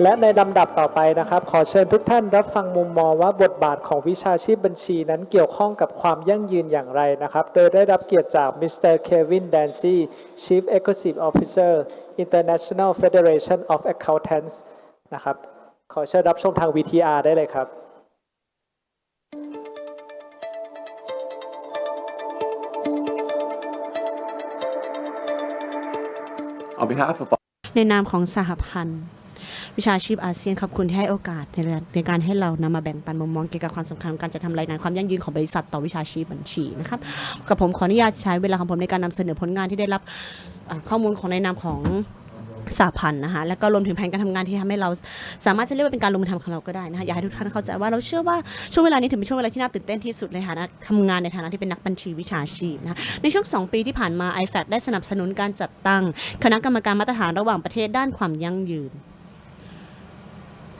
และในลำดับต่อไปนะครับ ขอเชิญทุกท่านรับฟังมุมมองว่าบทบาทของวิชาชีพบัญชีนั้นเกี่ยวข้องกับความยั่งยืนอย่างไรนะครับ โดยได้รับเกียรติจากมิสเตอร์เควินแดนซี Chief Executive Officer International Federation of Accountants นะครับ ขอเชิญรับชมทาง VTR ได้เลยครับ On behalf of ในนามของสหพันธ์ วิชาชีพอาเซียนขอบคุณที่ให้โอกาสในการในการให้เรานำมาแบ่งปันมุมมองเกี่ยวกับความสำคัญของการจะทำรายงานความยั่งยืนของบริษัทต่อวิชาชีพบัญชีนะครับกับผมขออนุญาตใช้เวลาของผมในการนำเสนอผลงานที่ได้รับข้อมูลของในนามของสหพันธ์นะคะแล้วก็รวมถึงแผนการทำงานที่ทำให้เราสามารถจะเรียกว่าเป็นการลงมือทำของเราก็ได้นะคะอยากให้ทุกท่านเข้าใจว่าเราเชื่อว่าช่วงเวลานี้ถือเป็นช่วงเวลาที่น่าตื่นเต้นที่สุดในฐานะทำงานในฐานะที่เป็นนักบัญชีวิชาชีพนะคะในช่วง 2 ปีที่ผ่านมา i f a c ได้สนับสนุนการจัดตั้ง คณะกรรมการมาตรฐานระหว่างประเทศด้านความยั่งยืน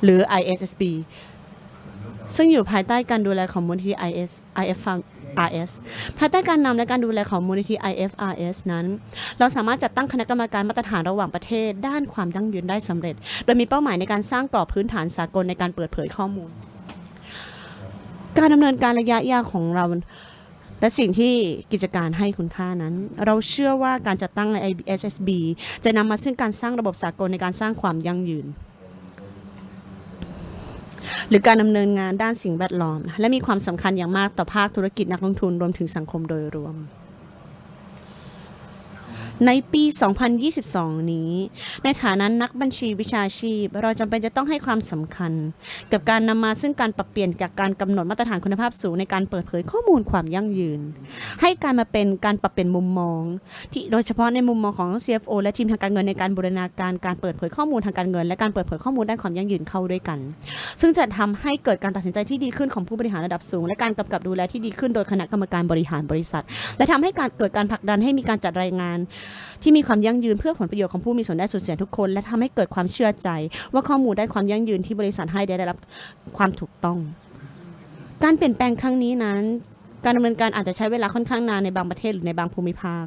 หรือ ISSB ซึ่งอยู่ภายใต้การดูแลของมูลนิธิ IS IFRS ภายใต้การนำและการดูแลของมูลนิธิ IFRS นั้น เราสามารถจัดตั้งคณะกรรมการมาตรฐานระหว่างประเทศ ด้านความยั่งยืนได้สำเร็จ โดยมีเป้าหมายในการสร้างกรอบพื้นฐานสากลในการเปิดเผยข้อมูล การดำเนินการระยะยาวของเราและสิ่งที่กิจการให้คุณค่านั้น เราเชื่อว่าการจัดตั้งใน ISSB จะนำมาซึ่งการสร้างระบบสากลในการสร้างความยั่งยืน หรือการดำเนินงานด้านสิ่งแวดล้อม และมีความสำคัญอย่างมากต่อภาคธุรกิจนักลงทุนรวมถึงสังคมโดยรวม ในปี 2022 นี้ ในฐานะนักบัญชีวิชาชีพ เราจำเป็นจะต้องให้ความสำคัญ กับการนำมาซึ่งการปรับเปลี่ยนจากการกำหนดมาตรฐานคุณภาพสูงในการเปิดเผยข้อมูลความยั่งยืน ให้การมาเป็นการปรับเปลี่ยนมุมมอง ที่โดยเฉพาะในมุมมองของ CFO และทีมทางการเงินในการบูรณาการการเปิดเผยข้อมูลทางการเงิน และการเปิดเผยข้อมูลด้านความยั่งยืนเข้าด้วยกัน ซึ่งจะทำให้เกิดการตัดสินใจที่ดีขึ้นของผู้บริหารระดับสูง และการกำกับดูแลที่ดีขึ้นโดยคณะกรรมการบริหารบริษัท และทำให้การเกิดการผลักดันให้มีการจัดรายงานที่มีความยั่งยืนเพื่อผลประโยชน์ของผู้มีส่วนได้ส่วนเสียทุกคน และทำให้เกิดความเชื่อใจ ว่าข้อมูลด้านความยั่งยืนที่บริษัทให้ได้รับความถูกต้อง การเปลี่ยนแปลงครั้งนี้นั้น การดำเนินการอาจจะใช้เวลาค่อนข้างนานในบางประเทศหรือในบางภูมิภาค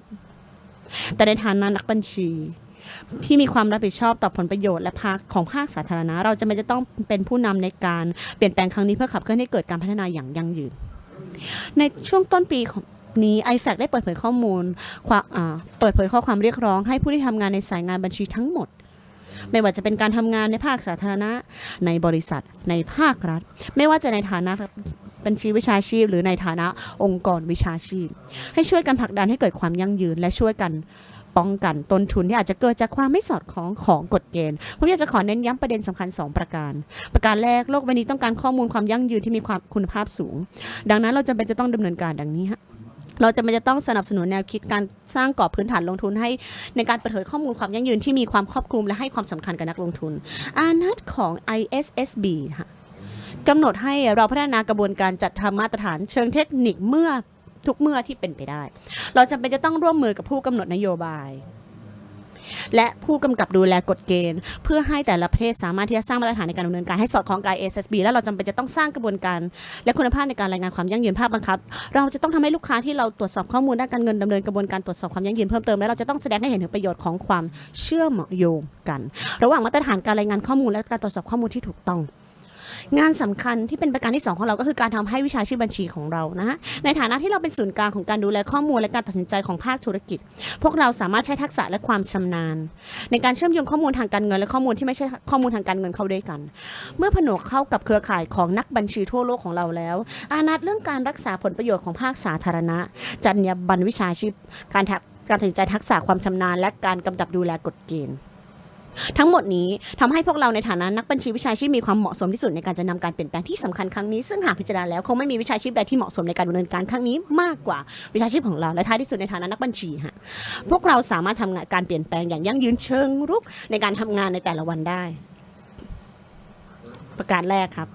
แต่ในฐานะนักบัญชีที่มีความรับผิดชอบต่อผลประโยชน์และภาคของภาคสาธารณะ เราจะไม่จะต้องเป็นผู้นำในการเปลี่ยนแปลงครั้งนี้เพื่อขับเคลื่อนให้เกิดการพัฒนาอย่างยั่งยืน ในช่วงต้นปีของ นี้ i f a c ได้เปิดเผยข้อมูลความเปิดเผยข้อความเรียกร้องให้ผู้ที่ทำงานในสายงานบัญชีทั้งหมด ไม่ว่าจะเป็นการทำงานในภาคสาธารณะ ในบริษัท ในภาครัฐ ไม่ว่าจะในฐานะบัญชีวิชาชีพ หรือในฐานะองค์กรวิชาชีพ ให้ช่วยกันผลักดันให้เกิดความยั่งยืนและช่วยกันป้องกันต้นทุนที่อาจจะเกิดจากความไม่สอดคล้องของกฎเกณฑ์ ผมอยากจะขอเน้นย้ำประเด็นสำคัญ 2 ประการ ประการแรกโลกใบนี้ต้องการข้อมูลความยั่งยืนที่มีความคุณภาพสูง ดังนั้นเราจำเป็นจะต้องดำเนินการดังนี้ฮะ เราจะไม่จะต้องสนับสนุนแนวคิดการสร้างกรอบพื้นฐานลงทุนให้ในการเปิดเผยข้อมูลความยั่งยืนที่มีความครอบคลุมและให้ความสำคัญกับนักลงทุน อานัดของ ISSB ค่ะกำหนดให้เราพัฒนากระบวนการจัดทำมาตรฐานเชิงเทคนิคเมื่อทุกเมื่อที่เป็นไปได้ เราจำเป็นจะต้องร่วมมือกับผู้กำหนดนโยบาย และผู้กำกับดูแลกฎเกณฑ์ เพื่อให้แต่ละประเทศสามารถที่จะสร้างมาตรฐานในการดำเนินการให้สอดคล้องกับ ISSB และเราจำเป็นจะต้องสร้างกระบวนการ และคุณภาพในการรายงานความยั่งยืนภาพบังคับ เราจะต้องทำให้ลูกค้าที่เราตรวจสอบข้อมูลด้านการเงินดำเนินกระบวนการตรวจสอบความยั่งยืนเพิ่มเติมและเราจะต้องแสดงให้เห็นถึงประโยชน์ของความเชื่อมโยงกัน ระหว่างมาตรฐานการรายงานข้อมูลและการตรวจสอบข้อมูลที่ถูกต้อง งานสำคัญที่เป็นประการที่สองของเราก็คือการทำให้วิชาชีพบัญชีของเรานะฮะในฐานะที่เราเป็นศูนย์กลางของการดูแลข้อมูลและการตัดสินใจของภาคธุรกิจ พวกเราสามารถใช้ทักษะและความชำนาญ ในการเชื่อมโยงข้อมูลทางการเงินและข้อมูลที่ไม่ใช่ข้อมูลทางการเงินเข้าด้วยกัน เมื่อผนวกเข้ากับเครือข่ายของนักบัญชีทั่วโลกของเราแล้ว อานัดเรื่องการรักษาผลประโยชน์ของภาคสาธารณะจรรยาบรรณวิชาชีพ การการตัดสินใจทักษะความชำนาญ และการกำกับดูแลกฎเกณฑ์ ทั้งหมดนี้ทำให้พวกเราในฐานะนักบัญชีวิชาชีพมีความเหมาะสมที่สุดในการจะนำการเปลี่ยนแปลงที่สำคัญครั้งนี้ซึ่งหากพิจารณาแล้วคงไม่มีวิชาชีพใดที่เหมาะสมในการดำเนินการครั้งนี้มากกว่าวิชาชีพของเราและท้ายที่สุดในฐานะนักบัญชีฮะพวกเราสามารถทำงานการเปลี่ยนแปลงอย่างยั่งยืนเชิงรุกในการทำงานในแต่ละวันได้ ประการแรกครับ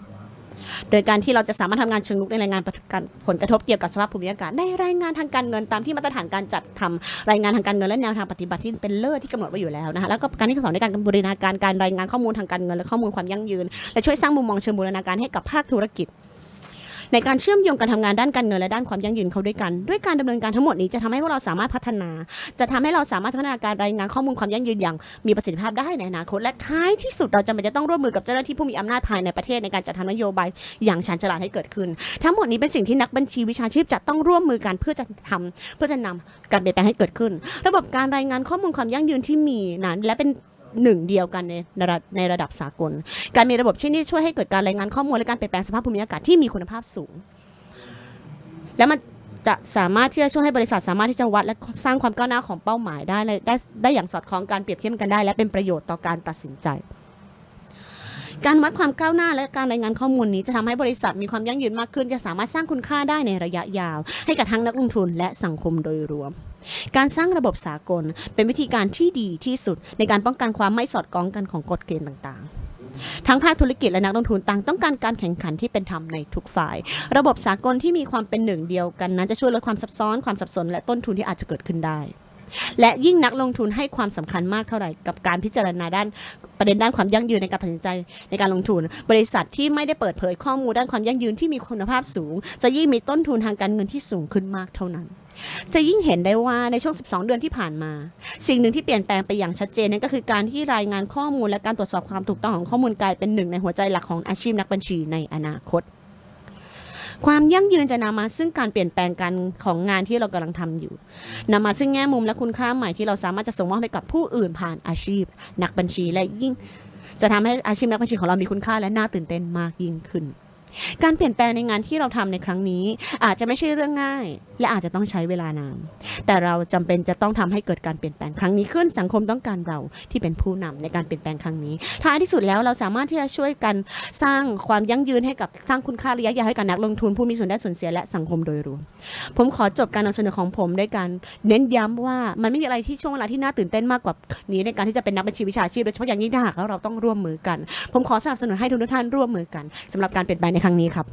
โดยการที่เราจะสามารถทำงานเชิงลุกในรายงานผลกระทบเกี่ยวกับสภาพภูมิอากาศในรายงานทางการเงินตามที่มาตรฐานการจัดทำรายงานทางการเงินและแนวทางปฏิบัติที่เป็นเลิศที่กำหนดไว้อยู่แล้วนะคะแล้วก็การที่สอนในการบูรณาการการรายงานข้อมูลทางการเงินและข้อมูลความยั่งยืนและช่วยสร้างมุมมองเชิงบูรณาการให้กับภาคธุรกิจ ในการเชื่อมโยงการทำงานด้านการเงินและด้านความยั่งยืนเข้าด้วยกัน ด้วยการดำเนินการทั้งหมดนี้จะทำให้พวกเราสามารถพัฒนา จะทำให้เราสามารถพัฒนาการรายงานข้อมูลความยั่งยืนอย่างมีประสิทธิภาพได้ในอนาคตและท้ายที่สุดเราจำเป็นจะต้องร่วมมือกับเจ้าหน้าที่ผู้มีอำนาจภายในประเทศในการจัดทำนโยบายอย่างชาญฉลาดให้เกิดขึ้น ทั้งหมดนี้เป็นสิ่งที่นักบัญชีวิชาชีพจะต้องร่วมมือกันเพื่อจะทำเพื่อจะนำการเปลี่ยนแปลงให้เกิดขึ้น ระบบการรายงานข้อมูลความยั่งยืนที่มีนั้นและเป็น หนึ่งเดียวกันในระในระดับสากล การมีระบบเช่นนี้ช่วยให้เกิดการรายงานข้อมูลและการเปลี่ยนแปลงสภาพภูมิอากาศที่มีคุณภาพสูง และมันจะสามารถที่จะช่วยให้บริษัทสามารถที่จะวัดและสร้างความก้าวหน้าของเป้าหมายได้ได้ได้อย่างสอดคล้องการเปรียบเทียบกันได้ และเป็นประโยชน์ต่อการตัดสินใจ การวัดความก้าวหน้าและการรายงานข้อมูลนี้จะทำให้บริษัทมีความยั่งยืนมากขึ้น จะสามารถสร้างคุณค่าได้ในระยะยาว ให้กับทั้งนักลงทุนและสังคมโดยรวม การสร้างระบบสากลเป็นวิธีการที่ดีที่สุด ในการป้องกันความไม่สอดคล้องกันของกฎเกณฑ์ต่างๆทั้งภาคธุรกิจและนักลงทุนต่างต้องการการแข่งขันที่เป็นธรรมในทุกฝ่าย ระบบสากลที่มีความเป็นหนึ่งเดียวกันนั้นจะช่วยลดความซับซ้อนความสับสนและต้นทุนที่อาจจะเกิดขึ้นได้ และยิ่งนักลงทุนให้ความสำคัญมากเท่าไหร่กับการพิจารณาด้านประเด็นด้านความยั่งยืนในการตัดสินใจในการลงทุน บริษัทที่ไม่ได้เปิดเผยข้อมูลด้านความยั่งยืนที่มีคุณภาพสูง จะยิ่งมีต้นทุนทางการเงินที่สูงขึ้นมากเท่านั้น จะยิ่งเห็นได้ว่าในช่วง 12 เดือนที่ผ่านมา สิ่งหนึ่งที่เปลี่ยนแปลงไปอย่างชัดเจนนั่นก็คือการที่รายงานข้อมูลและการตรวจสอบความถูกต้องของข้อมูลกลายเป็นหนึ่งในหัวใจหลักของอาชีพนักบัญชีในอนาคต ความยั่งยืนจะนำมาซึ่งการเปลี่ยนแปลงการของงานที่เรากำลังทำอยู่นำมาซึ่งแง่มุมและคุณค่าใหม่ที่เราสามารถจะส่งมอบให้กับผู้อื่นผ่านอาชีพ นักบัญชีและยิ่ง จะทำให้อาชีพนักบัญชีของเรามีคุณค่าและน่าตื่นเต้นมากยิ่งขึ้น การเปลี่ยนแปลงในงานที่เราทำในครั้งนี้ อาจจะไม่ใช่เรื่องง่าย และอาจจะต้องใช้เวลานานแต่เราจำเป็นจะต้องทำให้เกิดการเปลี่ยนแปลงครั้งนี้ขึ้นสังคมต้องการเราที่เป็นผู้นำในการเปลี่ยนแปลงครั้งนี้ท้ายที่สุดแล้วเราสามารถที่จะช่วยกันสร้างความยั่งยืนให้กับสร้างคุณค่าระยะยาวให้กับนักลงทุนผู้มีส่วนได้ส่วนเสียและสังคมโดยรวม ผมขอจบการนำเสนอของผมด้วยการเน้นย้ำว่ามันไม่มีอะไรที่ช่วงเวลาที่น่าตื่นเต้นมากกว่านี้ในการที่จะเป็นนักบัญชีวิชาชีพโดยเฉพาะอย่างยิ่งถ้าหากเราต้องร่วมมือกัน ผมขอสนับสนุนให้ทุกท่านร่วมมือกันสำหรับการเปลี่ยนแปลงในครั้งนี้ครับ